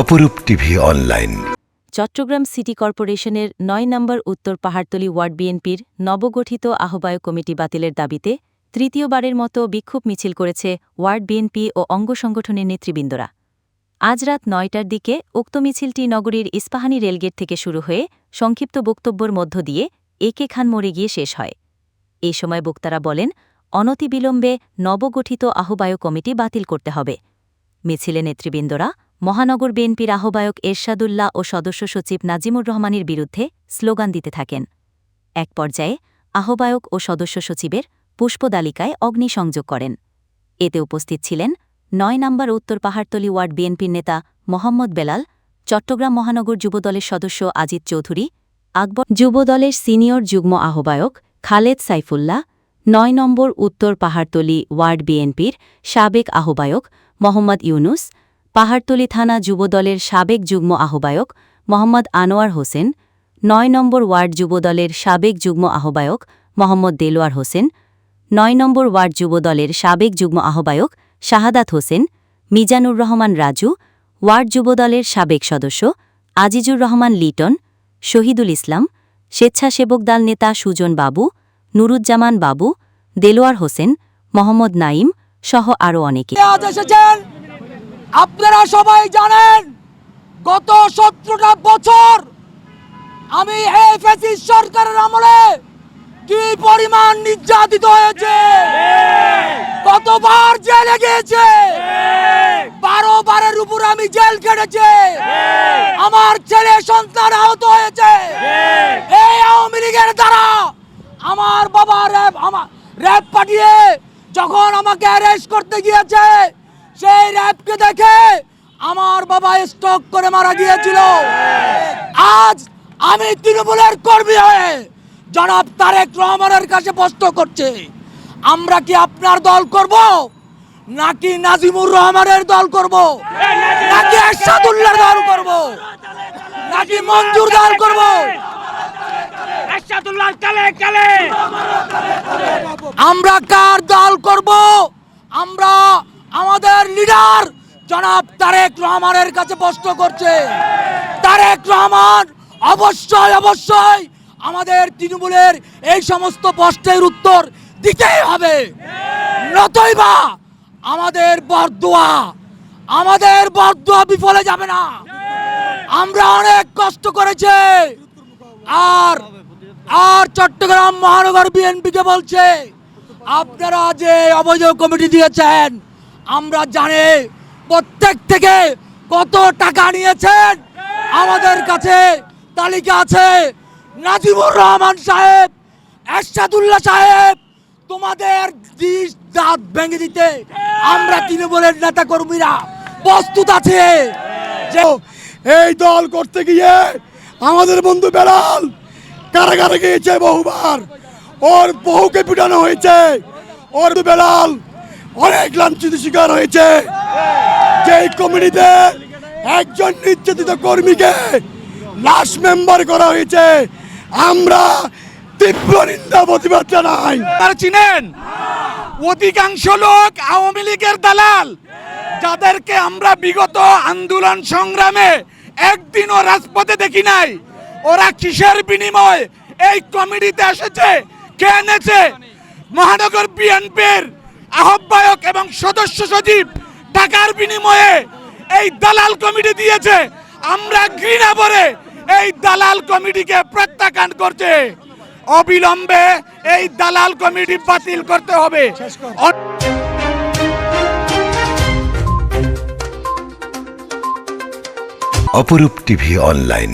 অপরূপ TV online. Chittagong city কর্পোরেশনের নয় নম্বর উত্তর পাহাড়তলী ওয়ার্ড বিএনপির নবগঠিত আহ্বায়ক কমিটি বাতিলের দাবিতে তৃতীয়বারের মতো বিক্ষোভ মিছিল করেছে ওয়ার্ড বিএনপি ও অঙ্গ সংগঠনের নেতৃবৃন্দরা। আজ রাত নয়টার দিকে উক্ত মিছিলটি নগরীর ইস্পাহানি রেলগেট থেকে শুরু হয়ে সংক্ষিপ্ত বক্তব্যর মধ্য দিয়ে একে খান মোড়ে গিয়ে শেষ হয়। এ সময় বক্তারা বলেন, অনতিবিলম্বে নবগঠিত আহ্বায়ক কমিটি বাতিল করতে হবে। মিছিলে নেতৃবৃন্দরা, মহানগর বিএনপির আহ্বায়ক এরশাদুল্লাহ ও সদস্য সচিব নাজিমুর রহমানের বিরুদ্ধে স্লোগান দিতে থাকেন। এক পর্যায়ে আহ্বায়ক ও সদস্য সচিবের পুষ্পদালিকায় অগ্নিসংযোগ করেন। এতে উপস্থিত ছিলেন নয় নম্বর উত্তর পাহাড়তলী ওয়ার্ড বিএনপির নেতা মোহাম্মদ বেলাল, চট্টগ্রাম মহানগর যুবদলের সদস্য আজিত চৌধুরী, আকবর যুবদলের সিনিয়র যুগ্ম আহ্বায়ক খালেদ সাইফুল্লাহ, নয় নম্বর উত্তর পাহাড়তলী ওয়ার্ড বিএনপির সাবেক আহ্বায়ক মোহাম্মদ ইউনুস, পাহাড়তলী থানা যুবদলের সাবেক যুগ্ম আহ্বায়ক মোহাম্মদ আনোয়ার হোসেন, নয় নম্বর ওয়ার্ড যুবদলের সাবেক যুগ্ম আহ্বায়ক মোহাম্মদ দেলোয়ার হোসেন, নয় নম্বর ওয়ার্ড যুবদলের সাবেক যুগ্ম আহ্বায়ক শাহাদাত হোসেন, মিজানুর রহমান রাজু, ওয়ার্ড যুবদলের সাবেক সদস্য, আজিজুর রহমান লিটন, শহীদুল ইসলাম, স্বেচ্ছাসেবক দল নেতা সুজন বাবু, নুরুজ্জামান বাবু, দেলোয়ার হোসেন, মোহাম্মদ নাইম সহ আরও অনেকে। আপনারা সবাই জানেন, গত সতেরোটা বছর আমি সরকারের আমলে কি পরিমাণ নির্যাতিত হয়েছে? কতবার জেলে গিয়েছে। বারো বারের উপর আমি জেল কেটেছে আমার ছেলে সন্তান আহত হয়েছে। এই আওয়ামী লীগের দ্বারা আমার বাবা র্যাব আমার র্যাব পাঠিয়ে যখন আমাকে অ্যারেস্ট করতে গিয়েছে, সেই র্যাবকে দেখে আমার বাবা স্টক করে মারা গিয়েছিল। আজ আমি তৃণমূলের কর্মী হয়ে জনাব তারেক রহমানের কাছে প্রশ্ন করছে আমরা কি আপনার দল করব নাকি নাজিমুর রহমানের দল করব নাকি এরশাদুল্লাহর দল করব নাকি মঞ্জুর দল করব? আমরা কার দল করব? আমরা আমাদের লিডার জনাব তারেক রহমানের কাছে প্রশ্ন করছে তারেক রহমান অবশ্যই অবশ্যই আমাদের তৃণমূলের এই সমস্ত প্রশ্নের উত্তর দিতেই হবে। নতইবা আমাদের বরদোয়া আমাদের বরদোয়া বিফলে যাবে না। আমরা অনেক কষ্ট করেছে। আর আর চট্টগ্রাম মহানগর বিএনপিকে বলছে, আপনারা যে অবৈধ কমিটি দিয়েছেন, আমরা জানি প্রত্যেক থেকে কত টাকা নিয়েছেন। আমাদের কাছে তালিকা আছে। নাজিমুর রহমান সাহেব, এরশাদুল্লাহ সাহেব, তোমাদের দিস দাঁত ভেঙে দিতে আমরা তৃণমূলের নেতা কর্মীরা প্রস্তুত আছে। যে এই দল করতে গিয়ে আমাদের বন্ধু বেলাল কারাগারে গিয়েছে বহুবার। ওর বহুকে পিটানো হয়েছে। ওর বেলাল অনেক লাঞ্ছিত শিকার হয়েছে। যেই কমিটিতে একজন নির্যাতিত কর্মীকে লাশ মেম্বার করা হয়েছে আমরা তীব্র নিন্দা প্রতিবাদ জানাই। আপনারা চিনেন? অধিকাংশ লোক আওয়ামী লীগের দালাল। যাদেরকে আমরা বিগত আন্দোলন সংগ্রামে একদিনও রাজপথে দেখি নাই, ওরা কিসের বিনিময় এই কমিটিতে এসেছে, কে এনেছে? মহানগর বিএনপির আহ্বায়ক এবং সদস্য সচিব টাকার বিনিময়ে এই দালাল কমিটি দিয়েছে। আমরা ঘৃণা করে এই দালাল কমিটিকে প্রত্যাখ্যান করছে। অবিলম্বে এই দালাল কমিটি বাতিল করতে হবে। অপরূপ টিভি অনলাইন।